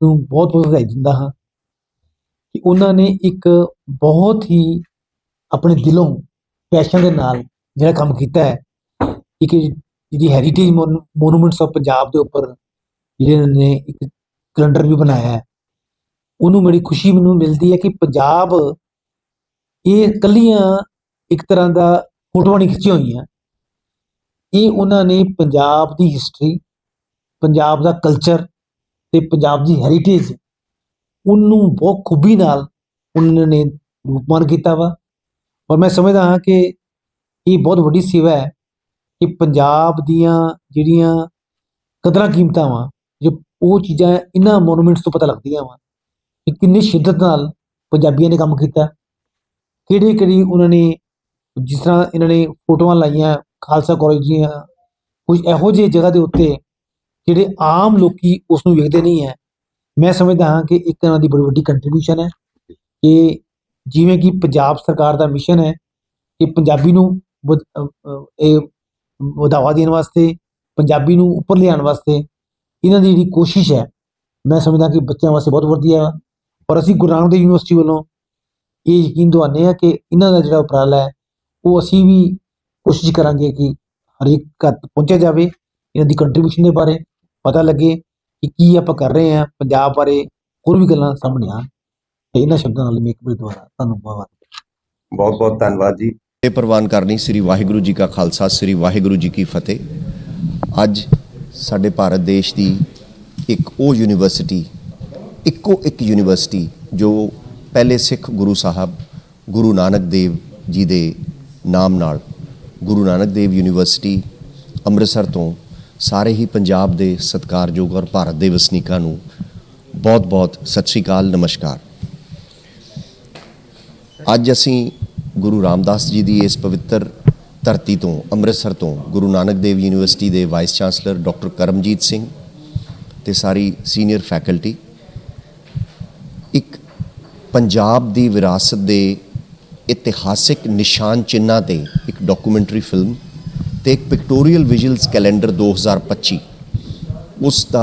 ਨੂੰ ਬਹੁਤ ਬਹੁਤ ਵਧਾਈ ਦਿੰਦਾ ਹਾਂ ਕਿ ਉਹਨਾਂ ਨੇ ਇੱਕ ਬਹੁਤ ਹੀ ਆਪਣੇ ਦਿਲੋਂ ਪੈਸ਼ਨ ਦੇ ਨਾਲ ਜਿਹੜਾ ਕੰਮ ਕੀਤਾ ਹੈ, ਇੱਕ ਜਿਹੜੀ ਹੈਰੀਟੇਜ ਮੋਨੂਮੈਂਟਸ ਆਫ ਪੰਜਾਬ ਦੇ ਉੱਪਰ ਜਿਹੜੇ ਉਹਨਾਂ ਨੇ ਇੱਕ ਕੈਲੰਡਰ ਵੀ ਬਣਾਇਆ ਹੈ, ਉਹਨੂੰ ਬੜੀ ਖੁਸ਼ੀ ਮੈਨੂੰ ਮਿਲਦੀ ਹੈ ਕਿ ਪੰਜਾਬ ਇਹ ਕੱਲੀਆਂ ਇੱਕ ਤਰ੍ਹਾਂ ਦਾ ਫੋਟੋਆਂ ਨਹੀਂ ਖਿੱਚੀਆਂ ਹੋਈਆਂ। ਇਹ ਉਹਨਾਂ ਨੇ ਪੰਜਾਬ ਦੀ ਹਿਸਟਰੀ ਪੰਜਾਬ ਦਾ ਕਲਚਰ ਤੇ ਪੰਜਾਬ ਦੀ ਹੈਰੀਟੇਜ ਉਹਨੂੰ ਬਹੁਤ ਖੂਬੀ ਨਾਲ ਉਹਨਾਂ ਨੇ ਰੂਪਮਾਨ ਕੀਤਾ ਵਾ। ਔਰ ਮੈਂ ਸਮਝਦਾ ਹਾਂ ਕਿ ਇਹ ਬਹੁਤ ਵੱਡੀ ਸੇਵਾ ਹੈ ਕਿ ਪੰਜਾਬ ਦੀਆਂ ਜਿਹੜੀਆਂ ਕਦਰਾਂ ਕੀਮਤਾਂ ਵਾ, ਜੇ ਉਹ ਚੀਜ਼ਾਂ ਇਹਨਾਂ ਮੋਨੂਮੈਂਟਸ ਤੋਂ ਪਤਾ ਲੱਗਦੀਆਂ ਵਾ ਕਿ ਕਿੰਨੀ ਸ਼ਿੱਦਤ ਨਾਲ ਪੰਜਾਬੀਆਂ ਨੇ ਕੰਮ ਕੀਤਾ। ਕਿਹੜੀ ਕਿਹੜੀ ਉਹਨਾਂ ਨੇ ਜਿਸ ਤਰ੍ਹਾਂ ਇਹਨਾਂ ਨੇ ਫੋਟੋਆਂ ਲਾਈਆਂ, ਖਾਲਸਾ ਕਾਲਜ ਦੀਆਂ ਕੁਝ ਇਹੋ ਜਿਹੀ ਜਗ੍ਹਾ ਦੇ ਉੱਤੇ ਜਿਹੜੇ ਆਮ ਲੋਕੀ ਉਸ ਨੂੰ ਵੇਖਦੇ ਨਹੀਂ ਹੈ, ਮੈਂ ਸਮਝਦਾ ਹਾਂ ਕਿ ਇੱਕ ਤਰ੍ਹਾਂ ਦੀ ਬੜੀ ਵੱਡੀ ਕੰਟਰੀਬਿਊਸ਼ਨ ਹੈ ਕਿ ਜਿਵੇਂ ਕਿ ਪੰਜਾਬ ਸਰਕਾਰ ਦਾ ਮਿਸ਼ਨ ਹੈ ਕਿ ਪੰਜਾਬੀ ਨੂੰ ਇਹ ਵਧਾਵਾ ਦੇਣ ਵਾਸਤੇ, ਪੰਜਾਬੀ ਨੂੰ ਉੱਪਰ ਲਿਆਉਣ ਵਾਸਤੇ ਇਹਨਾਂ ਦੀ ਜਿਹੜੀ ਕੋਸ਼ਿਸ਼ ਹੈ, ਮੈਂ ਸਮਝਦਾ ਕਿ ਬੱਚਿਆਂ ਵਾਸਤੇ ਬਹੁਤ ਵਧੀਆ ਵਾ। ਔਰ ਅਸੀਂ ਗੁਰੂ ਨਾਨਕ ਦੇਵ ਯੂਨੀਵਰਸਿਟੀ ਵੱਲੋਂ ਇਹ ਯਕੀਨ ਦਵਾਉਂਦੇ ਹਾਂ ਕਿ ਇਹਨਾਂ ਦਾ ਜਿਹੜਾ ਉਪਰਾਲਾ ਹੈ, ਉਹ ਅਸੀਂ ਵੀ ਕੋਸ਼ਿਸ਼ ਕਰਾਂਗੇ ਕਿ ਹਰੇਕ ਘਰ ਪਹੁੰਚਿਆ ਜਾਵੇ, ਇਹਨਾਂ ਦੀ ਕੰਟਰੀਬਿਊਸ਼ਨ ਦੇ ਬਾਰੇ। ਪਤਾ ਲੱਗੇ ਕਿ ਕੀ ਆਪਾਂ ਕਰ ਰਹੇ ਹਾਂ ਪੰਜਾਬ ਬਾਰੇ ਹੋਰ ਵੀ ਗੱਲਾਂ ਸਾਹਮਣੇ ਆਉਣ ਤੇ ਇਹਨਾਂ ਸ਼ਬਦਾਂ ਨਾਲ ਮੈਂ ਇੱਕ ਵਾਰ ਦੁਬਾਰਾ ਤੁਹਾਨੂੰ ਬਹੁਤ ਬਹੁਤ ਬਹੁਤ ਧੰਨਵਾਦ ਜੀ। ਇਹ ਪ੍ਰਵਾਨ ਕਰਨੀ ਸ੍ਰੀ ਵਾਹਿਗੁਰੂ ਜੀ ਕਾ ਖਾਲਸਾ ਸ੍ਰੀ ਵਾਹਿਗੁਰੂ ਜੀ ਕੀ ਫਤਿਹ। ਅੱਜ ਸਾਡੇ ਭਾਰਤ ਦੇਸ਼ ਦੀ ਇੱਕ ਉਹ ਯੂਨੀਵਰਸਿਟੀ ਇੱਕੋ ਇੱਕ ਯੂਨੀਵਰਸਿਟੀ ਜੋ ਪਹਿਲੇ ਸਿੱਖ ਗੁਰੂ ਸਾਹਿਬ ਗੁਰੂ ਨਾਨਕ ਦੇਵ ਜੀ ਦੇ ਨਾਮ ਨਾਲ ਗੁਰੂ ਨਾਨਕ ਦੇਵ ਯੂਨੀਵਰਸਿਟੀ ਅੰਮ੍ਰਿਤਸਰ ਤੋਂ ਸਾਰੇ ਹੀ ਪੰਜਾਬ ਦੇ ਸਤਿਕਾਰਯੋਗ ਔਰ ਭਾਰਤ ਦੇ ਵਸਨੀਕਾਂ ਨੂੰ ਬਹੁਤ-ਬਹੁਤ ਸਤਿ ਸ਼੍ਰੀ ਅਕਾਲ, ਨਮਸਕਾਰ। ਅੱਜ ਅਸੀਂ ਗੁਰੂ ਰਾਮਦਾਸ ਜੀ ਦੀ ਇਸ ਪਵਿੱਤਰ ਧਰਤੀ ਤੋਂ, ਅੰਮ੍ਰਿਤਸਰ ਤੋਂ ਗੁਰੂ ਨਾਨਕ ਦੇਵ ਯੂਨੀਵਰਸਿਟੀ ਦੇ vice chancellor doctor Karamjit Singh ਤੇ ਸਾਰੀ ਸੀਨੀਅਰ ਫੈਕਲਟੀ। ਇੱਕ ਪੰਜਾਬ ਦੀ ਵਿਰਾਸਤ ਦੇ ਇਤਿਹਾਸਿਕ ਨਿਸ਼ਾਨ ਚਿੰਨਾਂ ਤੇ ਇੱਕ ਡਾਕੂਮੈਂਟਰੀ ਫਿਲਮ ਤੇ ਇੱਕ ਪਿਕਟੋਰੀਅਲ ਵਿਜ਼ੂਅਲਸ ਕੈਲੰਡਰ 2025 ਉਸ ਦਾ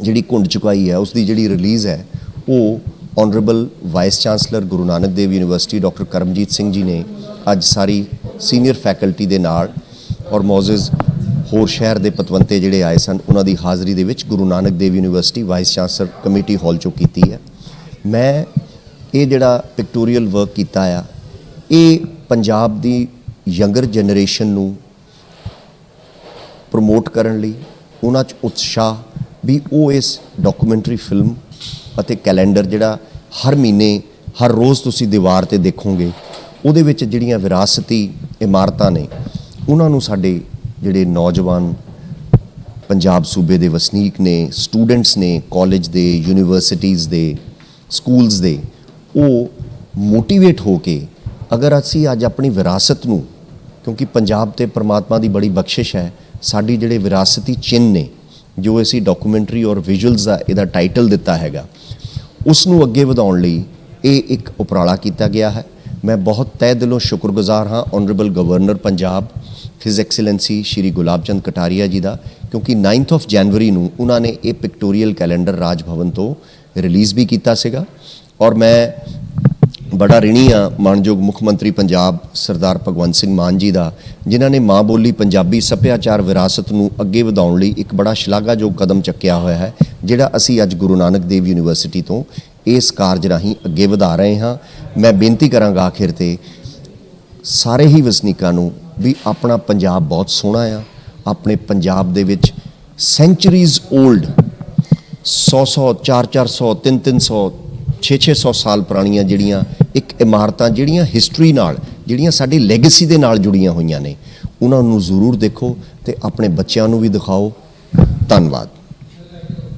ਜਿਹੜੀ ਘੁੰਡ ਚੁਕਾਈ ਹੈ, ਉਸ ਦੀ ਜਿਹੜੀ ਰਿਲੀਜ਼ ਹੈ, ਉਹ honourable vice chancellor Guru Nanak Dev university doctor Karamjit Singh ji ਨੇ ਅੱਜ ਸਾਰੀ ਸੀਨੀਅਰ ਫੈਕਲਟੀ ਦੇ ਨਾਲ ਔਰ ਮੌਜਜ਼ ਹੋਰ ਸ਼ਹਿਰ ਦੇ ਪਤਵੰਤੇ ਜਿਹੜੇ ਆਏ ਸਨ, ਉਹਨਾਂ ਦੀ ਹਾਜ਼ਰੀ ਦੇ ਵਿੱਚ Guru Nanak Dev university vice chancellor committee hall ਚੋਂ ਕੀਤੀ ਹੈ। ਮੈਂ ਇਹ ਜਿਹੜਾ ਪਿਕਟੋਰੀਅਲ ਵਰਕ ਕੀਤਾ ਆ, ਇਹ ਪੰਜਾਬ ਦੀ ਯੰਗਰ ਜਨਰੇਸ਼ਨ ਨੂੰ ਪ੍ਰਮੋਟ ਕਰਨ ਲਈ ਉਹਨਾਂ 'ਚ ਉਤਸ਼ਾਹ ਵੀ ਉਹ ਇਸ ਡਾਕੂਮੈਂਟਰੀ ਫਿਲਮ ਅਤੇ ਕੈਲੰਡਰ ਜਿਹੜਾ ਹਰ ਮਹੀਨੇ, ਹਰ ਰੋਜ਼ ਤੁਸੀਂ ਦੀਵਾਰ ਤੇ ਦੇਖੋਗੇ, ਉਹਦੇ ਵਿੱਚ ਜਿਹੜੀਆਂ ਵਿਰਾਸਤੀ ਇਮਾਰਤਾਂ ਨੇ, ਉਹਨਾਂ ਨੂੰ ਸਾਡੇ ਜਿਹੜੇ ਨੌਜਵਾਨ ਪੰਜਾਬ ਸੂਬੇ ਦੇ ਵਸਨੀਕ ਨੇ ਸਟੂਡੈਂਟਸ ਨੇ ਕਾਲਜ ਦੇ ਯੂਨੀਵਰਸਿਟੀਜ਼ ਦੇ ਸਕੂਲਸ ਦੇ, ਉਹ ਮੋਟੀਵੇਟ ਹੋ ਕੇ ਅਗਰ ਅਸੀਂ ਅੱਜ ਆਪਣੀ ਵਿਰਾਸਤ ਨੂੰ, ਕਿਉਂਕਿ ਪੰਜਾਬ ਤੇ ਪ੍ਰਮਾਤਮਾ ਦੀ ਬੜੀ ਬਖਸ਼ਿਸ਼ ਹੈ ਸਾਡੀ ਜਿਹੜੇ ਵਿਰਾਸਤੀ ਚਿੰਨ੍ਹ ਨੇ, ਜੋ ਅਸੀਂ ਡਾਕੂਮੈਂਟਰੀ ਔਰ ਵਿਜ਼ੂਅਲਸ ਦਾ ਇਹਦਾ ਟਾਈਟਲ ਦਿੱਤਾ ਹੈਗਾ ਉਸ ਨੂੰ ਅੱਗੇ ਵਧਾਉਣ ਲਈ ਇਹ ਇੱਕ ਉਪਰਾਲਾ ਕੀਤਾ ਗਿਆ ਹੈ। ਮੈਂ ਬਹੁਤ ਤਹਿ ਦਿਲੋਂ ਸ਼ੁਕਰਗੁਜ਼ਾਰ ਹਾਂ honourable governor Punjab his excellency Shri Gulab Chand Kataria ji ਦਾ, ਕਿਉਂਕਿ 9th ਆਫ ਜਨਵਰੀ ਨੂੰ ਉਹਨਾਂ ਨੇ ਇਹ ਪਿਕਟੋਰੀਅਲ ਕੈਲੰਡਰ ਰਾਜ ਭਵਨ ਤੋਂ ਰਿਲੀਜ਼ ਵੀ ਕੀਤਾ ਸੀਗਾ। ਔਰ ਮੈਂ ਬੜਾ ਰਿਣੀ ਆ ਮਾਨਯੋਗ ਮੁੱਖ ਮੰਤਰੀ ਪੰਜਾਬ ਸਰਦਾਰ ਭਗਵੰਤ ਸਿੰਘ ਮਾਨ ਜੀ ਦਾ, ਜਿਨ੍ਹਾਂ ਨੇ ਮਾਂ ਬੋਲੀ ਪੰਜਾਬੀ ਸੱਭਿਆਚਾਰ ਵਿਰਾਸਤ ਨੂੰ ਅੱਗੇ ਵਧਾਉਣ ਲਈ ਇੱਕ ਬੜਾ ਸ਼ਲਾਘਾਯੋਗ ਕਦਮ ਚੱਕਿਆ ਹੋਇਆ ਹੈ, ਜਿਹੜਾ ਅਸੀਂ ਅੱਜ ਗੁਰੂ ਨਾਨਕ ਦੇਵ ਯੂਨੀਵਰਸਿਟੀ ਤੋਂ ਇਸ ਕਾਰਜ ਰਾਹੀਂ ਅੱਗੇ ਵਧਾ ਰਹੇ ਹਾਂ। ਮੈਂ ਬੇਨਤੀ ਕਰਾਂਗਾ ਆਖਿਰ ਤੇ ਸਾਰੇ ਹੀ ਵਸਨੀਕਾਂ ਨੂੰ ਵੀ ਆਪਣਾ ਪੰਜਾਬ ਬਹੁਤ ਸੋਹਣਾ ਆ, ਆਪਣੇ ਪੰਜਾਬ ਦੇ ਵਿੱਚ ਸੈਂਚਰੀਜ਼ 올ਡ 100 100 4 400 3 300 6 600 ਸਾਲ ਪੁਰਾਣੀਆਂ ਜਿਹੜੀਆਂ ਇੱਕ ਇਮਾਰਤਾਂ ਜਿਹੜੀਆਂ ਹਿਸਟਰੀ ਨਾਲ, ਜਿਹੜੀਆਂ ਸਾਡੀ ਲੈਗੇਸੀ ਦੇ ਨਾਲ ਜੁੜੀਆਂ ਹੋਈਆਂ ਨੇ, ਉਹਨਾਂ ਨੂੰ ਜ਼ਰੂਰ ਦੇਖੋ ਤੇ ਆਪਣੇ ਬੱਚਿਆਂ ਨੂੰ ਵੀ ਦਿਖਾਓ। ਧੰਨਵਾਦ।